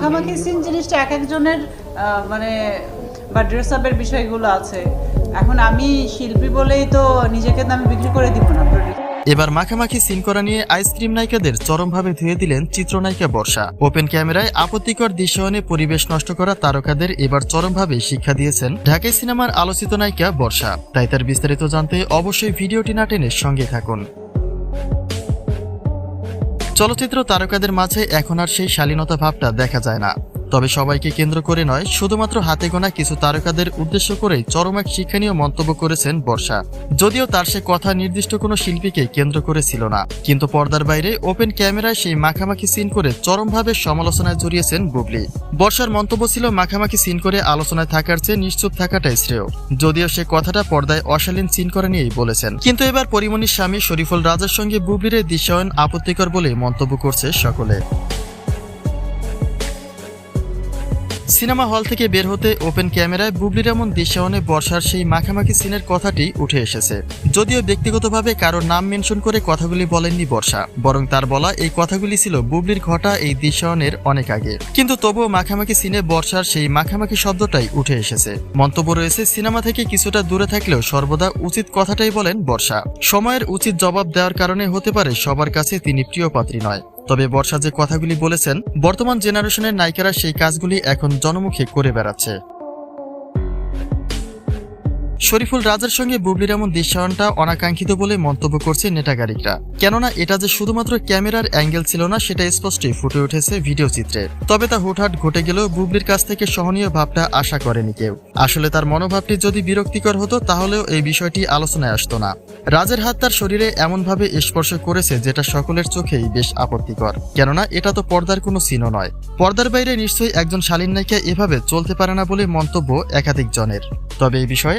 মাখামাখি সিন জিনিসটা এক একজনের মানে বা ড্রেস আপের বিষয়গুলো আছে। এখন আমি শিল্পী বলেই তো নিজেকে আমি বিক্রি করে দিব না এবার মাখামাখি সিন করা নিয়ে আইসক্রিম নায়িকাদের চরমভাবে ধুয়ে দিলেন চিত্রনায়িকা বর্ষা। ওপেন ক্যামেরায় আপত্তিকর দৃশ্যায়নে পরিবেশ নষ্ট করা তারকাদের এবার চরমভাবে শিক্ষা দিয়েছেন ঢাকাই সিনেমার আলোচিত নায়িকা বর্ষা। তাই তার বিস্তারিত জানতে অবশ্যই ভিডিওটি না সঙ্গে থাকুন। চলচ্চিত্র তারকাদের মাঝে এখন আর সেই শালীনতা ভাবটা দেখা যায় না। তবে সবাইকে কেন্দ্র করে নয়, শুধুমাত্র হাতে গোনা কিছু তারকাদের উদ্দেশ্য করেই চরম এক শিক্ষণীয় মন্তব্য করেছেন বর্ষা। যদিও তার সে কথা নির্দিষ্ট কোনো শিল্পীকে কেন্দ্র করেছিল না। কিন্তু পর্দার বাইরে ওপেন ক্যামেরায় সেই মাখামাখি সিন করে চরমভাবে সমালোচনায় জড়িয়েছেন বুবলি। বর্ষার মন্তব্য ছিল মাখামাখি সিন করে আলোচনায় থাকার চেয়ে নিশ্চুপ থাকাটাই শ্রেয়। যদিও সে কথাটা পর্দায় অশালীন সিন করে নিয়েই বলেছেন। কিন্তু এবার পরিমণির স্বামী শরীফুল রাজার সঙ্গে বুবলির দৃশ্যায়ন আপত্তিকর বলে মন্তব্য করছে সকলে। সিনেমা হল থেকে বের হতে ওপেন ক্যামেরায় বুবলির এমন দৃশ্যায়নে বর্ষার সেই মাখামাখি সিনের কথাটি উঠে এসেছে। যদিও ব্যক্তিগতভাবে কারোর নাম মেনশন করে কথাগুলি বলেননি বর্ষা, বরং তার বলা এই কথাগুলি ছিল বুবলির ঘটা এই দৃশ্যায়নের অনেক আগে। কিন্তু তবুও মাখামাখি সিনে বর্ষার সেই মাখামাখি শব্দটাই উঠে এসেছে। মন্তব্য রয়েছে, সিনেমা থেকে কিছুটা দূরে থাকলেও সর্বদা উচিত কথাটাই বলেন বর্ষা। সময়ের উচিত জবাব দেওয়ার কারণে হতে পারে সবার কাছে তিনি প্রিয় পাত্রী নয়। তবে বর্ষা যে কথাগুলি বলেছেন বর্তমান জেনারেশনের নায়িকারা সেই কাজগুলি এখন জনমুখে করে বেড়াচ্ছে। শরীফুল রাজার সঙ্গে বুবলির এমন দৃশ্যায়নটা অনাকাঙ্ক্ষিত বলে মন্তব্য করছে নেটাগারিকরা কেননা এটা যে শুধুমাত্র ক্যামেরার অ্যাঙ্গেল ছিল না সেটা স্পষ্টই ফুটে উঠেছে ভিডিও চিত্রে। তবে তা হুটহাট ঘটে গেলেও বুবলির কাছ থেকে সহনীয় ভাবটা আশা করেনি কেউ। আসলে তার মনোভাবটি যদি বিরক্তিকর হতো, তাহলেও এই বিষয়টি আলোচনায় আসতো না। রাজের হাত তার শরীরে এমনভাবে স্পর্শ করেছে যেটা সকলের চোখেই বেশ আপত্তিকর। কেননা এটা তো পর্দার কোনো সিনও নয়। পর্দার বাইরে নিশ্চয়ই একজন শালীন নায়িকা এভাবে চলতে পারে না বলে মন্তব্য একাধিক জনের তবে এই বিষয়ে